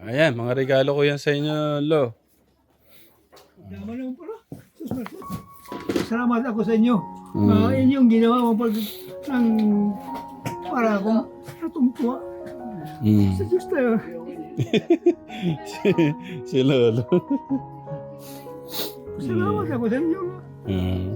Ayan, mga regalo ko yan sa inyo, Lo. Dama naman pala. Salamat ako sa inyo. Mm. Uh, inyong ginawa mo pag ng para akong natungtuwa. Mm. Sa Diyos tayo. si, si Lolo. Salamat ako sa inyo. Ah.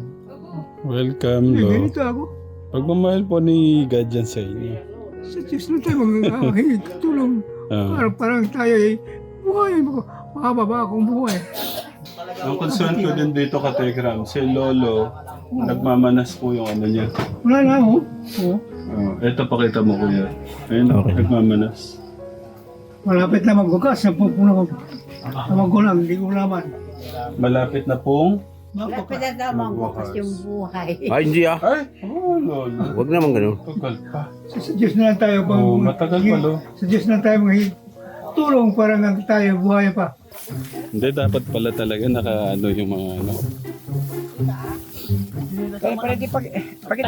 welcome, Lo. ganito ako. Pagmamahal po ni God yan sa inyo. Sa Diyos na tayo maghahingi tulong. Ah. Parang, parang tayo ay buhay mo. Makababa akong buhay. Ang concern ko din dito ka Tegram, si Lolo, nagmamanas po yung ano niya. Wala na ako. Oo. Oh, ito pakita mo kuya. Ayun, nagmamanas. Malapit na magbukas. Napupuno ko. Tawag ko lang, hindi ko laman. Malapit na pong... Mapakas. Magwakas. yung buhay. Ay, hindi ah. Ay, oh Lolo. Huwag naman ganun. Tagal pa. Sa, sa Diyos na lang tayo pag... Oo, matagal pa, Lo. Sa Diyos na lang tayo maghingi tulong para nga tayo buhay pa. Hindi, dapat pala talaga naka ano yung mga ano. Kaya pala di pag... Bakit?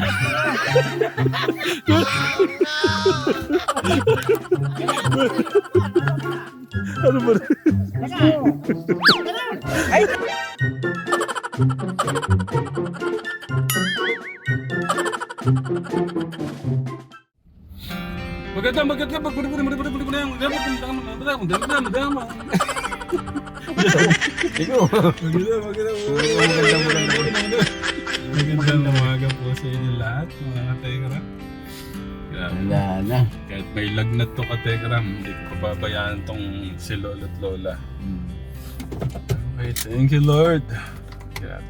Ano ba? Maganda, maganda, magbuli, buli, buli, buli, buli, buli, maganda, maganda, maganda, maganda, Ikaw. Maganda, maganda, maganda, maganda. Magandang umaga po sa inyo lahat, mga kategram. Wala na. Kahit may lagnat to kategram, hindi ko pababayaan tong si Lolo Lola. Hmm. Okay, thank you Lord. Grabe.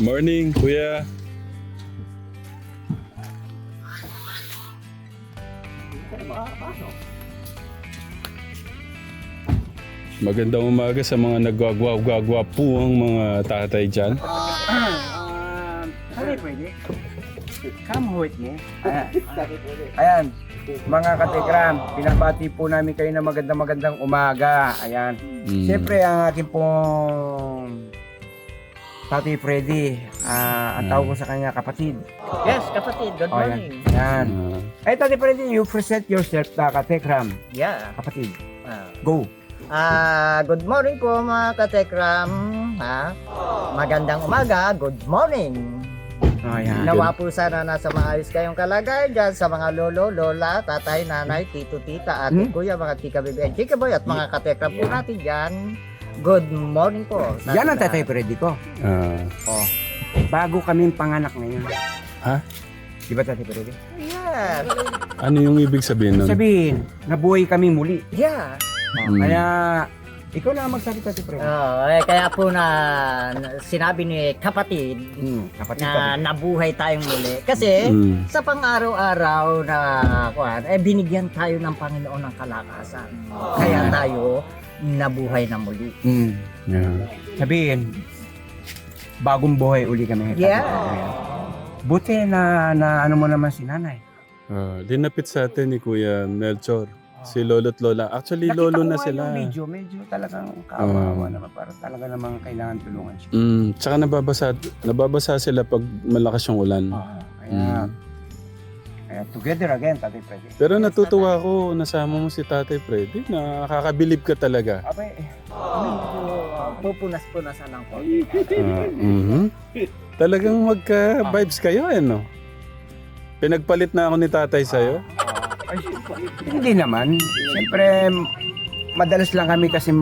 Morning, kuya. Magandang umaga sa mga nagwagwag-gwagwa po ang mga tatay dyan. Come with me. Ayan, mga katikram, pinabati po namin kayo ng magandang-magandang umaga. Ayan. Mm. Siyempre, ang ating pong Tati Freddy, ah, ang tawag ko sa kanya kapatid. Yes, kapatid. Good O, morning. Ayan. Ah, Eh, Tati Freddy, you present yourself na katikram. Yeah. Kapatid, Ah, go. Ah, good morning po mga katekram. Ha? Magandang umaga. Good morning. Ayan. Nawa po sana nasa maayos kayong kalagay dyan sa mga lolo, lola, tatay, nanay, tito, tita, ate, Hmm? kuya, mga tika, bibi, and chika boy, at mga katekram po natin dyan. Good morning po. sa Yan ang ating Tatay lahat. Freddy ko. ah, Oh. Bago kaming panganak ngayon. Ha? Di ba Tatay Freddy? Yeah. ano yung ibig sabihin nun? Sabihin, nabuhay kami muli. Yeah. Oh, Mm. Kaya, ikaw na ang magsabi Tatay Freddy. Oh, eh, kaya po na na- sinabi ni kapatid Hmm, kapatid na kami. nabuhay tayong muli. Kasi Mm. sa pang-araw-araw na kuan, eh binigyan tayo ng Panginoon ng kalakasan. Kaya tayo nabuhay na muli. Hmm. Yeah. Sabihin, bagong buhay uli kami. Yeah. Buti na, na ano mo naman si nanay. Ah, linapit sa atin ni Kuya Melchor. Si Lolo at Lola. Actually, Lolo Nakita ko na nga sila. Yung medyo, medyo talagang kawawa Ah. naman. Para talaga namang kailangan tulungan siya. Mm, tsaka nababasa, nababasa sila pag malakas yung ulan. Ah, kaya, Mm. kaya together again, Tatay Freddy. Pero natutuwa ako, nasama mo si Tatay Freddy. Nakakabilib ka talaga. Abay, Medyo uh, pupunas-punasan ng konti. Ah, mhm. Talagang magka-vibes kayo, eh, no? Pinagpalit na ako ni Tatay sa'yo. Ay, hindi naman. Siyempre, madalas lang kami kasi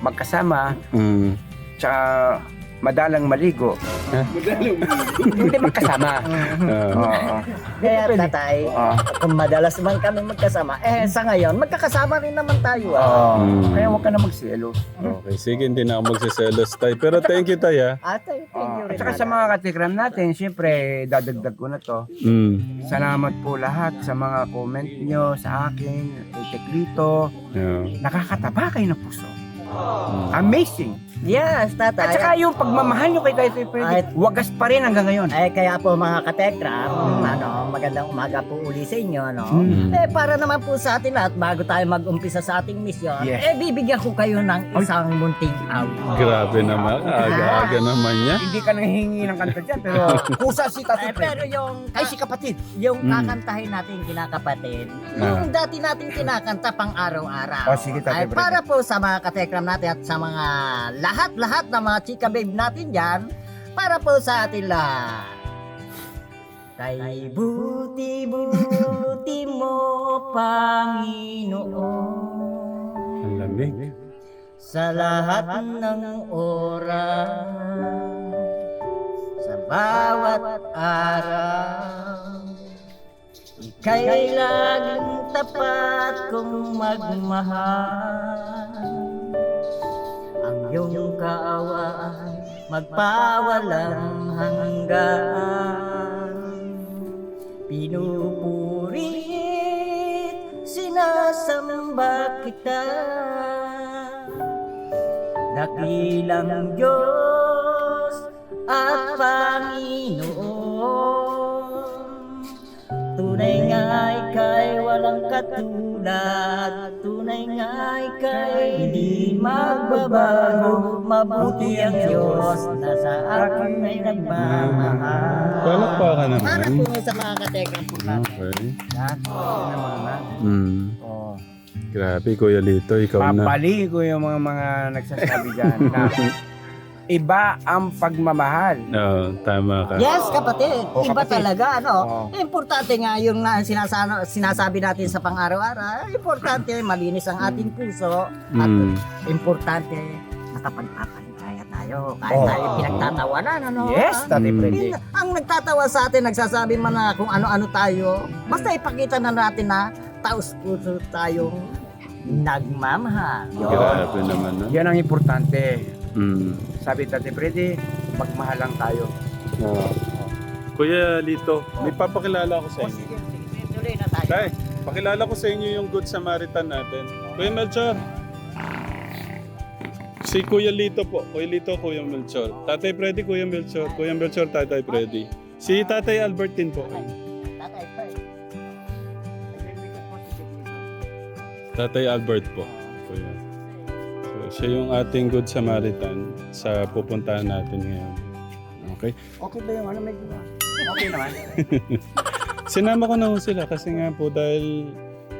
magkasama. Mm. Tsaka madalang maligo. hindi magkasama. Ah, Oo. Kaya tatay, kung madalas man kami magkasama, eh sa ngayon, magkakasama rin naman tayo. Ah. Mm. Kaya huwag ka na magselos. okay, sige, hindi na ako magsiselos, Tay. Pero thank you, Tay, ah. Thank you rin. At saka sa mga katikram natin, siyempre, dadagdag ko na to. Mm. Salamat po lahat sa mga comment nyo sa akin, kay Teklito. Yeah. Nakakataba kayo ng puso. Mm. Amazing. Yes, At tatay. saka yung pagmamahal nyo kay Tatay Freddy, Ay- wagas pa rin hanggang ngayon. Eh kaya po mga katekram, ano, magandang umaga po uli sa inyo, no? Mm. Eh para naman po sa atin lahat, bago tayo mag-umpisa sa ating misyon, Yes. eh bibigyan ko kayo ng isang munting out. Grabe naman. Aga-aga naman niya. Hindi ka nanghihingi ng kanta dyan, pero kusa si Tatay Eh, Freddy. pero yung, Ay, si kapatid. yung Mm. kakantahin natin kinakapatid, Ah. yung dati natin kinakanta pang araw-araw. Oh, sige, Ay, Tatay Freddy. para po sa mga katekram natin at sa mga lahat-lahat ng mga chika babe natin dyan, para po sa atin lahat. Kay buti-buti mo, Panginoon, Ang lamig. sa lahat ng oras, sa bawat araw. Ika'y laging tapat kong magmahal Ang iyong kaawaan magpawalang hanggan. Pinupurit, sinasamba kita. Dakilang Diyos at Panginoon Tunay nga ika'y walang katulad Tunay nga ika'y di magbabago Mabuti ang Diyos na sa akin ay nagmamahal Palakpakan Para naman. po sa mga katekram po natin Okay. Yan. Ano naman. Mm. Oh. Grabe, Kuya Lito, ikaw na. Papali ko yung mga mga nagsasabi dyan na iba ang pagmamahal. Oo, tama ka. Yes, kapatid. Oh, Iba kapatid. talaga, ano? Oo. Importante nga yung na, sinasano, sinasabi natin sa pang-araw-araw. Importante, malinis ang ating puso. At Mm. importante, nakapagpapaligaya tayo. Kahit Oo. tayo pinagtatawanan, ano? Yes, Tatay Mm. Freddy. Min- ang nagtatawa sa atin, nagsasabi man na kung ano-ano tayo, basta ipakita na natin na taos puso tayong nagmamahal. Yun. Grabe naman. No? Yan ang importante. Mm. Sabi Tatay Freddy, magmahal lang tayo. Oo. Kuya Lito, may papakilala ko sa inyo. Sige, sige, tuloy na tayo. Tay, pakilala ko sa inyo yung Good Samaritan natin. Kuya Melchor. Si Kuya Lito po. Kuya Lito, Kuya Melchor. Tatay Freddy, Kuya Melchor. Kuya Melchor, Tatay Freddy. Si Tatay Albertin po. Tatay, Fred. Tatay Albert po. Kuya. Siya yung ating Good Samaritan sa pupuntahan natin ngayon. Okay? Okay ba yung ano may gawa? Okay naman. Sinama ko na ho sila kasi nga po dahil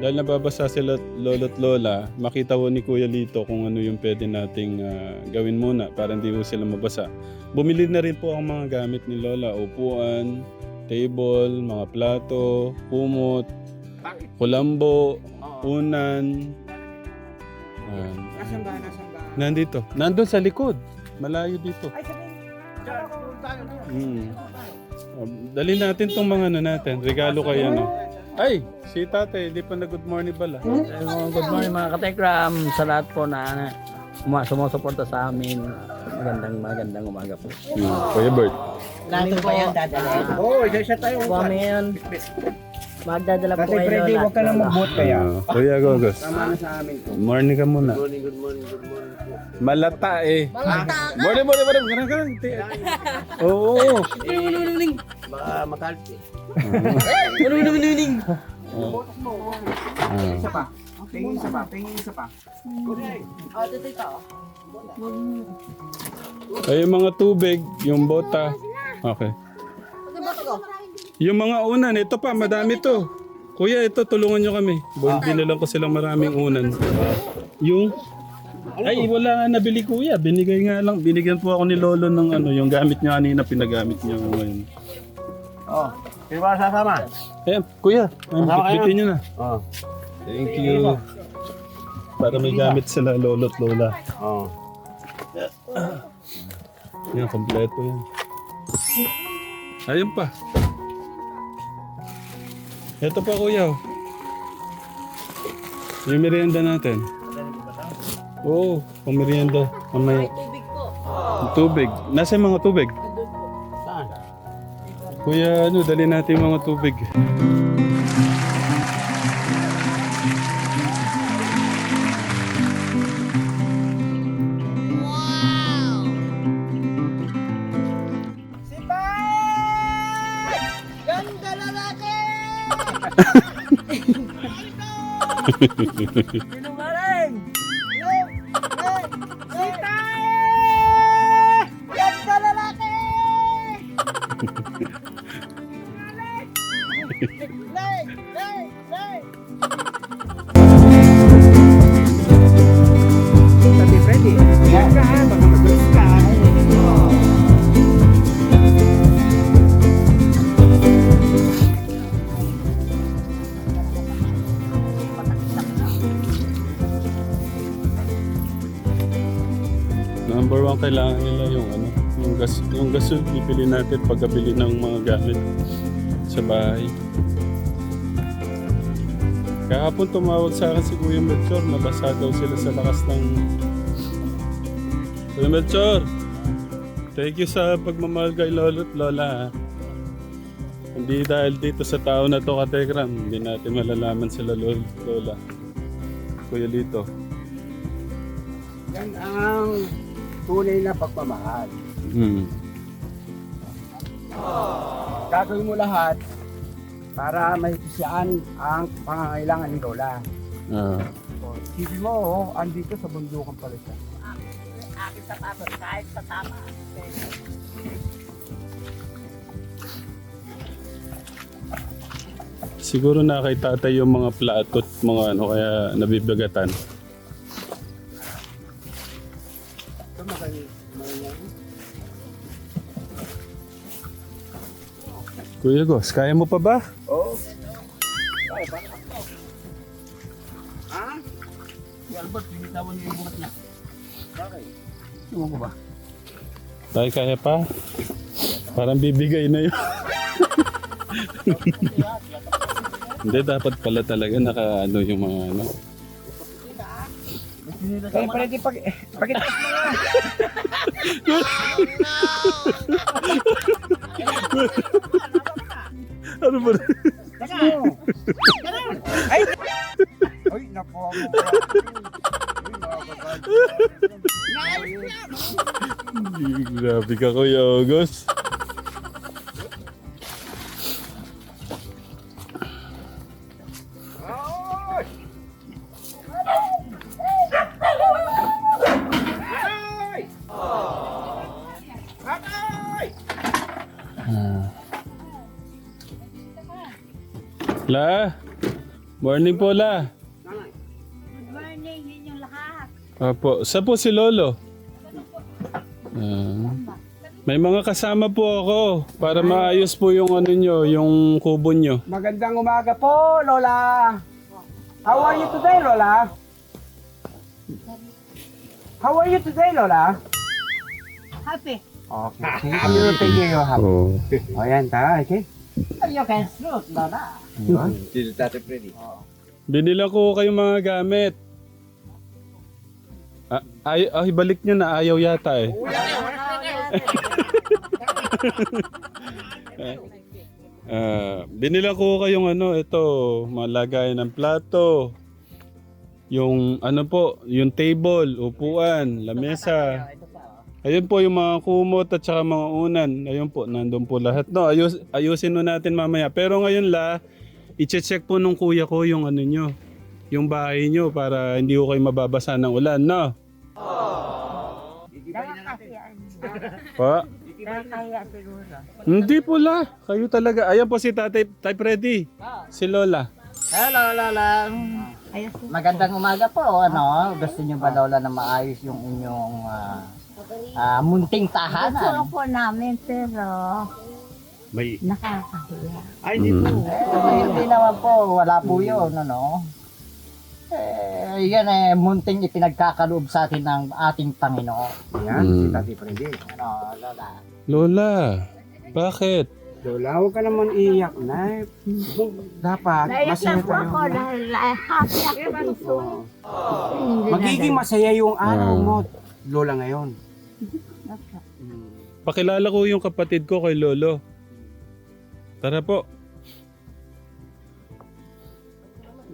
dahil nababasa sila lolo't lola, makita ho ni Kuya Lito kung ano yung pwede nating ah, gawin muna para hindi ho sila mabasa. Bumili na rin po ang mga gamit ni Lola, upuan, table, mga plato, kumot, kulambo, unan. Ayan. Nasaan ba? Nasaan ba? Nandito. Nandun sa likod. Malayo dito. Ay, sabi. Kala ko tayo na. Mm. Um, dali natin tong mga ano natin. Regalo kayo, no? Ay, si tate, hindi pa na good morning bala. Eh, mga good morning mga katekram sa lahat po na uma- sumusuporta sa amin. Magandang magandang umaga po. Mm. Kuya Bert. Natin pa yan dadalhin. Oo, oh, isa-isa tayo. Po kami yun. Magdadala po kayo. Freddy, lahat. huwag ka nang mag-vote kaya. Ah, Kuya Gogos. Tama na sa amin. Good morning ka muna. Good morning, good morning, good morning po. Malata eh. Malata ka! Morning, morning. Ganun, ganun. Ti- Oo. Baka makalpi. Ah. Isa pa. Tingin isa pa. Tingin isa pa. Ay, yung mga tubig, yung bota. Okay. Yung mga unan, ito pa, madami to. Kuya, ito, tulungan nyo kami. Bon, binilang ko silang maraming unan. Yung, ay, wala nga nabili kuya. Binigay nga lang, binigyan po ako ni Lolo ng ano, yung gamit niya kanina, pinagamit niya ngayon. Oh, sino ba sasama? Eh, kuya, um, bitbitin nyo na. Oh. Thank you. Para may gamit sila lolo at lola. Oh. Yan, kompleto yan. Ayun pa. Ito pa kuya. oh. Yung merienda natin. Oo, oh, pamerienda. Mamaya. May tubig po. Tubig. Nasa mga tubig? Nandun. Saan? Kuya, ano, dali natin mga tubig. Ganda lalaki! bibili natin pagkabili ng mga gamit sa bahay. Kahapon tumawag sa akin si Kuya Melchor, nabasa daw sila sa lakas ng... Kuya Melchor, thank you sa pagmamahal kay Lolo at Lola. ha. Hindi dahil dito sa tao na to katekram, hindi natin malalaman sila Lolo, Lola. Kuya Lito. Yan ang tunay na pagmamahal. Hmm. Gagawin mo lahat para mahipisyan ang pangangailangan ni Lola. Ah. Sige mo, oh, andito sa bundukan pala siya. Akin sa tapos, kahit sa tama. Siguro na kay tatay yung mga plato at mga ano kaya nabibigatan. Kuya Gos, kaya mo pa ba? Oo. Ay, ba? Ha? Si Albert, binitawan niyo yung buhat niya. Bakit? Ewan ko ba? Tay, kaya pa? Parang bibigay na yun. Hindi, dapat pala talaga naka ano yung mga ano. Kaya pala di pag... Pakita mo nga. Ano ba? Ay! Ay, naku mo. Grabe ka Kuya August. La, morning po la. Good morning ninyong lahat. Apo, sa po si Lolo? Ah. may mga kasama po ako para maayos po yung ano nyo, yung kubo nyo. Magandang umaga po, Lola. How are you today, Lola? How are you today, Lola? Happy. Okay. Thank you, thank you. Happy. Oh. O yan, ta, okay? You can shoot, Lola. Ayun. Binila ko kayong mga gamit. Ah, ay, ay, balik nyo na. Ayaw yata eh. Ah, binila ko kayong ano, ito, malagay ng plato. Yung ano po, yung table, upuan, lamesa. Ayun po yung mga kumot at saka mga unan. Ayun po, nandun po lahat. No, ayus, ayusin no natin mamaya. Pero ngayon la, i-check po nung kuya ko yung ano nyo, yung bahay nyo para hindi ko kayo mababasa ng ulan, no? Pa? Hindi po la. Kayo talaga. Ayan po si Tatay Tay Freddy. Si Lola. Hello, Lola. Ayos po. Magandang umaga po. Ano, gusto niyo ba Lola na maayos yung inyong ah, ah, munting Gusto tahanan? po namin pero May. nakakahiya. Ay, di po. Eh, hindi naman po, wala po yun, ano. Eh, yan eh, munting ipinagkakaloob sa atin ng ating Panginoon. Yan, si Mm. Tati Freddy. Ano, Lola. Lola, bakit? Lola, huwag ka naman iiyak na. Dapat, Naiyak masaya lang po tayo. ako dahil ah, happy ako dito. Oo. Hindi Magiging masaya yung araw Ah. mo, Lola, ngayon. Pakilala ko yung kapatid ko kay Lolo. Tara po.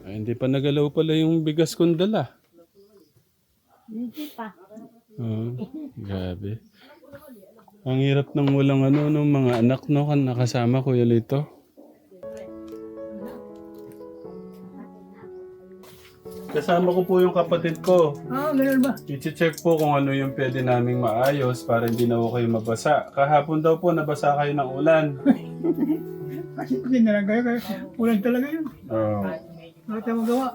Ay, hindi pa nagalaw pala yung bigas kong dala. Hindi pa. Oo, grabe. Ang hirap ng walang ano, no, mga anak no, kan nakasama Kuya Lito. Kasama ko po yung kapatid ko. Ah, ganun ba? I-check po kung ano yung pwede naming maayos para hindi na ho kayo mabasa. Kahapon daw po nabasa kayo ng ulan. Kasi hindi na lang kayo. kayo. Ulan talaga yun. Oh. Wala tayong magawa.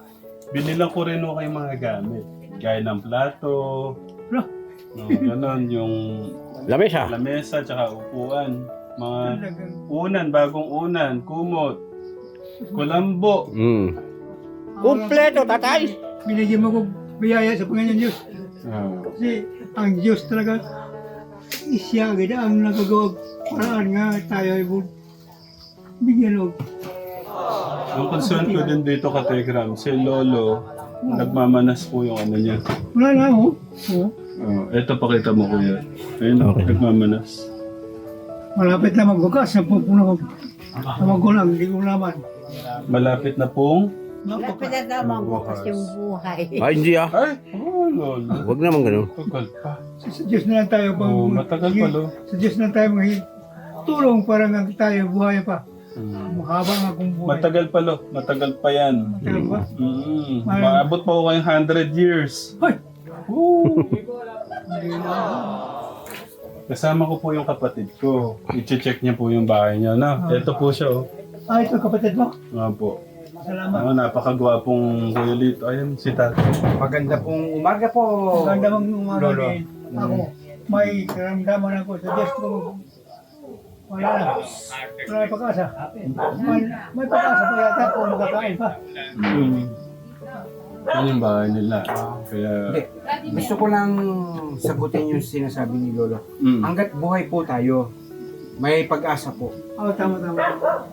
Binilang ko rin ho kayo mga gamit. Gaya ng plato. Wala. No, ganon, yung Lamesa. lamesa, tsaka upuan. Mga Talagang. unan, bagong unan, kumot, kulambo. Mm. Kompleto, tatay! Binigyan mo ko biyaya sa Panginoon Diyos. Oh. Kasi ang Diyos talaga, siya agad ang nagagawa paraan nga tayo ay bu- bigyan o Ang concern ko din dito ka Tegram, si Lolo, nagmamanas po yung ano niya. wala na ho. Oh. Oh, eto pakita mo kuya. Ayun, nagmamanas. Malapit na magbukas, napupuno ko. Tawag ko lang, hindi ko naman. Malapit na pong... Malapit na daw magbukas yung buhay. Ay, hindi ah. Ay, oh Lolo. Huwag naman ganun. Tagal pa. Sa, Diyos na lang tayo pag... Oh, matagal pa lo. Sa Diyos na lang tayo mag tulong para nga tayo buhay pa. Hmm. Mahaba nga kung buhay. Matagal pa lo. Matagal pa yan. Matagal ba? Mm. Maabot pa ko kayong 100 years. Hoy! Woo! Kasama ko po yung kapatid ko. I-check niya po yung bahay niya. Na, ito po siya oh. Ah, ito kapatid mo. Nga po. Salamat. Oh, napakagwapong kuya Lito. Ayun, si tatay. Maganda pong umaga po. Maganda mong umaga Lolo. din. Ako, may karamdaman ako sa Diyos ko. Wala na. Wala na pag-asa. May, may pag-asa pa yata kung makakain pa. Mm. Yan yung bahay nila. Kaya... Hindi. Gusto ko lang sagutin yung sinasabi ni Lolo. Mm. Hanggat buhay po tayo, may pag-asa po. Oo, tama, tama.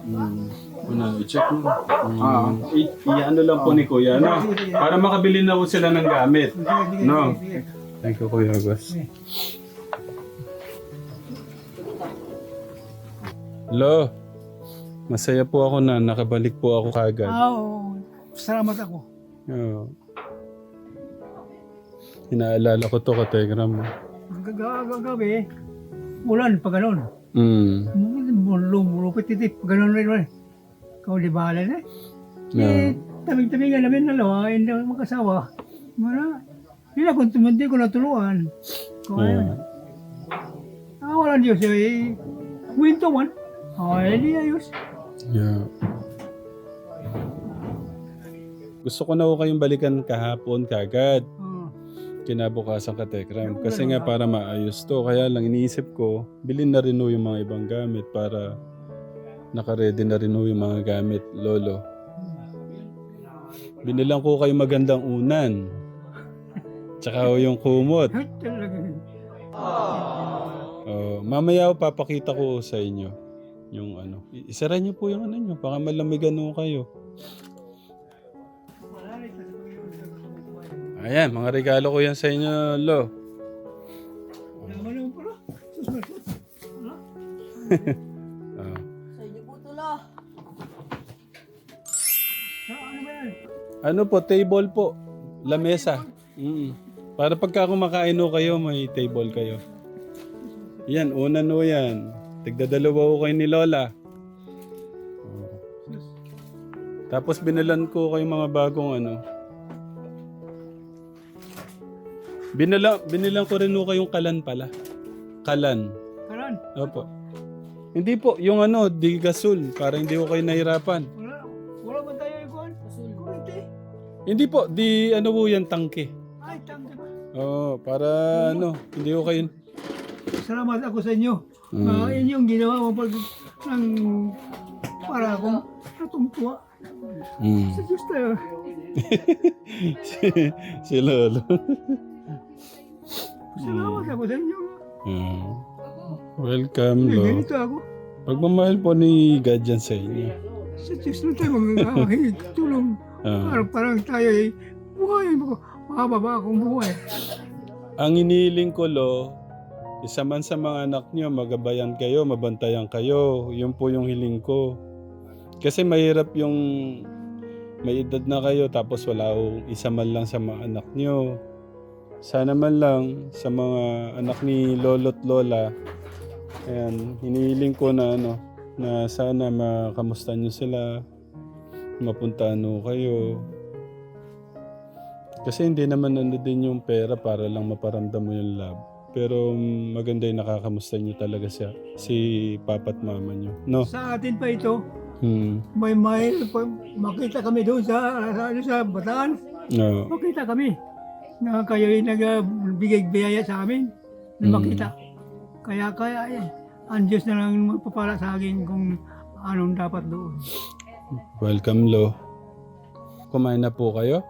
Mm. Una, i-check mo. Mm. Ah. I- i-ano lang po ni Kuya, no? Para makabili na po sila ng gamit. No. Thank you, Kuya August. Hello. Masaya po ako na nakabalik po ako kagad. Oo, salamat ako. Oo. Inaalala ko to kategram. Gagabi, ulan pa ganun. Mm. Lumulupit titip, pa ganun rin rin. Ikaw di bahala na. No. Eh, tabing-tabingan namin dalawa, hindi ako magkasawa. Wala. Hindi na kung tumandi ko natuluan. Kung Oo. ano. Ah, wala Diyos eh. Winto man. Ay, di ayos. Yeah. Gusto ko na ko kayong balikan kahapon kagad. Ah, Kinabukasan ka Tekram. Kasi nga para maayos to. Kaya lang iniisip ko, bilhin na rin yung mga ibang gamit para nakaredy na rin ho yung mga gamit, Lolo. Binilang ko kayo magandang unan. Tsaka ho yung kumot. Oh, mamaya ho papakita ko sa inyo yung ano. Isara niyo po yung ano niyo. Baka malamigan ho kayo. Ayan, mga regalo ko yan sa inyo, Lo. Ano po, table po. Lamesa. Mm. Para pagka kumakain ho kayo, may table kayo. Yan, una no yan. Tigdadalawa ko kayo ni Lola. Tapos binalan ko kayo mga bagong ano. Binala, binilan ko rin ho kayong kalan pala. Kalan. Karan, Opo. Hindi po, yung ano, di gasol. Para hindi ko kayo nahirapan. Hindi po, di ano po yan, tangke. Ay, tangka ba? Oo, para ano, hindi ko kayo... Salamat ako sa inyo. Mm. Ah, inyong ginawa mo pag ng para akong natungtuwa. Mm. Sa Diyos tayo. si, si Lolo. Salamat ako sa inyo. Ah. Welcome, Eh, Lo. ganito ako. Pagmamahal po ni God yan sa inyo. Sa Diyos na tayo magkakahilig tulong. Ah. Parang, parang tayo ay buhay mo. Makababa akong buhay. Ang iniling ko, Lo, isa man sa mga anak nyo, magabayan kayo, mabantayan kayo. Yun po yung hiling ko. Kasi mahirap yung may edad na kayo tapos wala isa man lang sa mga anak nyo. Sana man lang sa mga anak ni Lolo't Lola, ayan, hinihiling ko na ano, na sana makamusta nyo sila, mapunta ano kayo. Kasi hindi naman ano din yung pera para lang maparamdam mo yung love. Pero maganda yung nakakamusta nyo talaga siya. Si papa at mama nyo. No? Sa atin pa ito, Hmm. may may makita kami doon sa sa, ano, sa Bataan. No. Makita kami na kayo yung nagbigay biyaya sa amin. Na Mm. makita. Kaya kaya eh, ang Diyos na lang magpapala sa akin kung anong dapat doon. Welcome, Lo. Kumain na po kayo?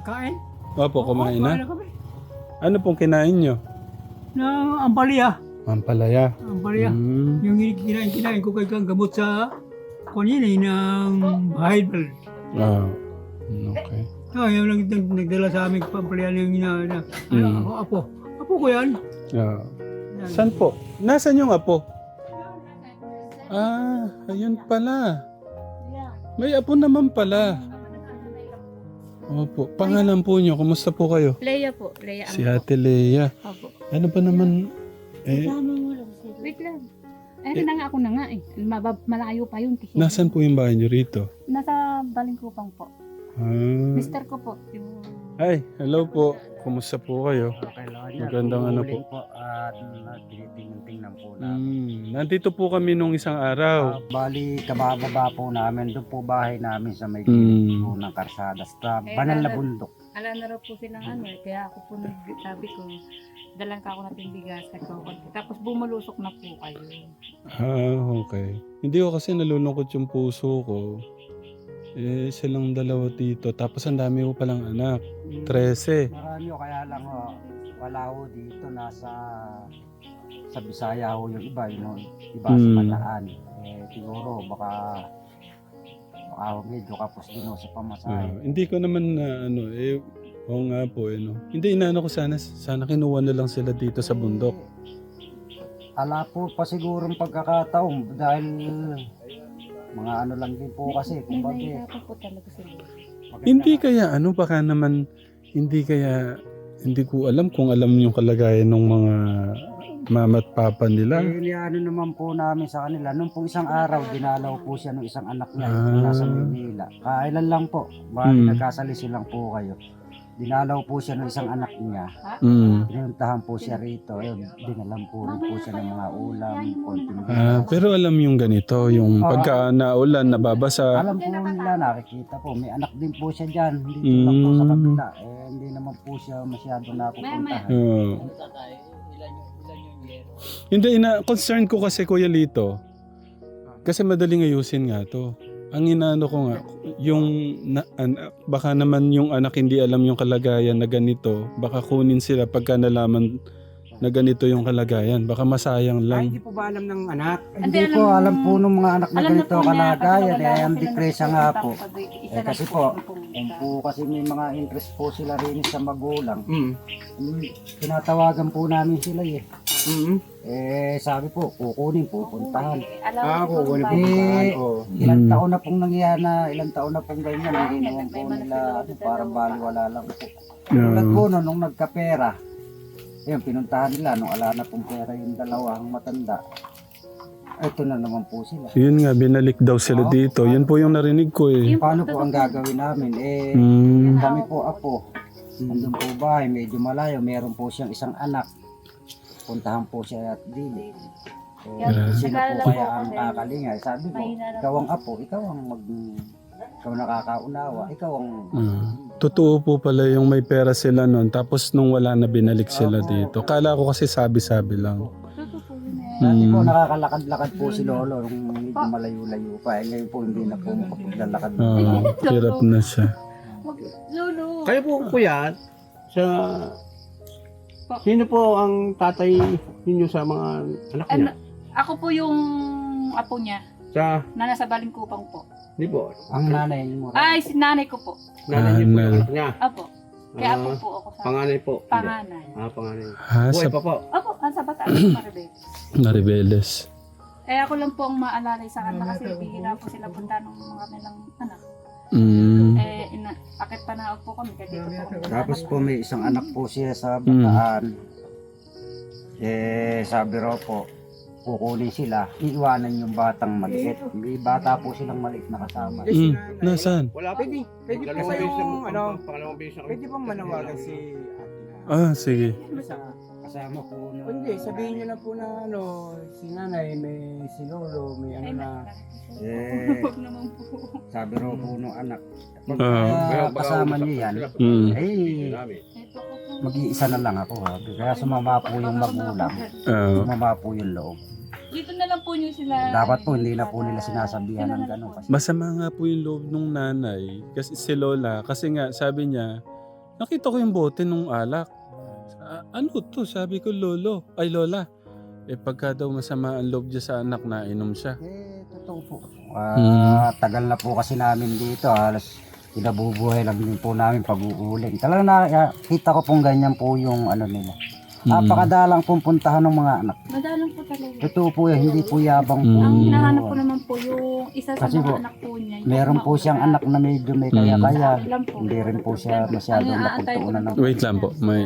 Kakain? Opo, kumain na. kami. Ano pong kinain nyo? Na ampalaya. Ampalaya. Ampalaya. Hmm. Yung kinain, kinain ko kay kang gamot sa kanina ng Heidelberg. Ah. Okay. Ah, yung nag, nag, nagdala sa amin pampalaya yung ina, na, ano, Mm. ako, apo. Apo ko yan. Ah. Yan. Saan po? Nasaan yung apo? Ah, ayun pala. May apo naman pala. Opo. Pangalan po nyo, kumusta po kayo? Leia po. Leia Si Ate Lea. Opo. Ano ba naman? Eh, Wait lang. Eh, na nga ako na nga eh. Mabab, malayo pa yun. Tihin. nasan po yung bahay nyo rito? Nasa Balingkupang po. Ah. Mister ko po. Yung... Ay, hello po. Kumusta po kayo? Okay lang. Magandang ano po. Po at tinitingnan po na. Hmm, nandito po kami nung isang araw. Ah, bali, kabababa po namin. Doon po bahay namin sa may Mm. gilid po ng karsada. Sa Eh, banal na bundok. Ala na raw po silang ano eh. Kaya ako po nagsabi ko, dalan ka ako natin bigas. nagkakot- Tapos bumulusok na po kayo. Ah, okay. Hindi ko kasi nalulungkot yung puso ko. Eh, silang dalawa dito. Tapos ang dami ko palang anak. 13. Marami o kaya lang ho, wala ho dito nasa sa Bisaya ho yung iba, yun ho, iba sa Mm. Bataan. Eh, siguro baka baka ho medyo kapos din ho sa Ah, pamasahe. hindi ko naman na ano, eh, oo nga po, eh, no. Hindi, inaano ko sana, sana kinuha na lang sila dito sa bundok. Ala po pa sigurong pagkakataon dahil mga ano lang din po kasi May kumbaga nahihirapan po talaga sila. Hindi kaya, ano, baka naman, hindi kaya, hindi ko alam kung alam yung kalagayan ng mga mama at papa nila. Eh, ano naman po namin sa kanila, nung pong isang araw, dinalaw po siya ng isang anak niya, Ah. nasa Maynila. Kailan lang po, bali Hmm. nagkasalisi lang po kayo. Dinalaw po siya ng isang anak niya, Mm. pinuntahan po siya rito, ayun, dinalam po rin po siya ng mga ulam, konting Ah, pero alam yung ganito, yung Ah. pagka naulan, nababasa. Alam po nila, nakikita po, may anak din po siya dyan, dito lang po sa Mm. kabila. Eh, hindi naman po siya masyado napupuntahan. Oo. Hindi, ina concern ko kasi Kuya Lito. Kasi madaling ayusin nga to. Ang inaano ko nga, yung na, an- baka naman yung anak hindi alam yung kalagayan na ganito, baka kunin sila pagka nalaman na ganito yung kalagayan. Baka masayang Ay, lang. hindi po ba alam ng anak? Hindi Hindi, po, alam- alam po ng mga anak na Alam na ganito po niya, kalagayan, eh, ang depresya nga po. Eh, kasi po. Kung po kasi may mga interest po sila rin sa magulang, Mm. mm, tinatawagan po namin sila eh. Mm. Eh, sabi po, kukunin, pupuntahan. Alam Ah, kukunin po Eh. Oh. Ilang Mm. taon na pong nangyayari na, ilang taon na pong ganyan, hindi naman po nila, ano, parang baliwala lang po. Yeah. Tulad po no, nung nagkapera, yun, pinuntahan nila, nung ala na pong pera yung dalawang matanda, ito na naman po sila. Yun nga, binalik daw sila dito. Yun po yung narinig ko eh. Paano po ang gagawin namin? Eh, Mm. kami po apo, nandun po bahay, medyo malayo, meron po siyang isang anak. Puntahan po siya at dili. Eh, Yan, sino po kaya po ang kakalingay? Sabi na ikaw ang apo, ikaw ang mag... Ikaw nakakaunawa, ikaw ang... Ah. Totoo po pala yung may pera sila noon tapos nung wala na binalik sila dito. Kala ko kasi sabi-sabi lang. Totoo po yun. Dati po Mm. nakakalakad-lakad po si Lolo nung medyo malayo-layo pa. Eh, ngayon po hindi na po makapaglalakad. Ah, hirap na siya. Lolo. Kayo po kuya, sa... Sino po ang tatay ninyo sa mga anak niya? Ano, ako po yung apo niya Sa... na nasa Balingkupang po. Di po. Ang nanay mo. Ay, si nanay ko po. Nanay niyo po Ah, yung anak niya. Apo. Kaya Ah, apo po ako sa Panganay po. Hindi. panganay. Ah, panganay. Ha, Buhay sa pa po. Opo, ang sa bataan Maribel. Naribeles. Eh ako lang po ang maalalay sa kanila kasi bihira po sila punta ng mga nilang anak. Mm. Eh, ina, akit panahog po kami kaya dito po kami. Tapos po may isang anak po siya sa Mm. Bataan. Eh, sabi raw po, kukunin sila, iiwanan yung batang maliit. May bata po silang maliit na kasama. Mm, nasaan? Pwede, pwede po kayong, ano, pwede bang manawagan si ate na Ah, sige. sa Kasama po O Hindi, sabihin nyo na po na ano, si nanay, may si lolo, may ano na. Eh, Huwag naman po. sabi raw po nung anak, pag Ah. ah, kasama niyo yan, Mm. eh, ko po. Mag-iisa na lang ako. Ha? Kaya sumama po yung magulang, Ah, sumama po yung loob. Dito na lang po niyo sila. Dapat po hindi na po nila sinasabihan ng gano'n. Kasi masama nga po yung loob nung nanay. Kasi si Lola, kasi nga sabi niya, nakita ko yung bote nung alak. "Ah, ano to? Sabi ko, Lolo. Ay, Lola. Eh, pagka daw masama ang loob niya sa anak, nainom siya. Eh, totoo po. Ah, Tagal na po kasi namin dito. Halos kinabubuhay lang din po namin pag-uuling. Talaga nakita ko pong ganyan po yung ano nila. Mm. Napakadalang pong puntahan ng mga anak. Madalang po talaga. Totoo po yan, hindi po yabang po. Mm. Ang hinahanap ko naman po yung isa sa Kasi mga po, anak po niya. yung Meron po siyang mauna. anak na medyo may Mm. kaya-kaya. Lang po. Hindi rin po siya masyadong Ang inaantay ko napagtuunan ng... Wait lang po. May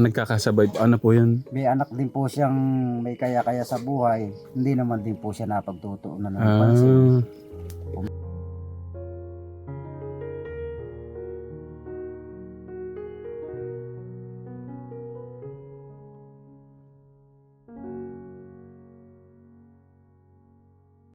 nagkakasabay. Ano po yun? May anak din po siyang may kaya-kaya sa buhay. Hindi naman din po siya napagtutuunan ng Ah, pansin.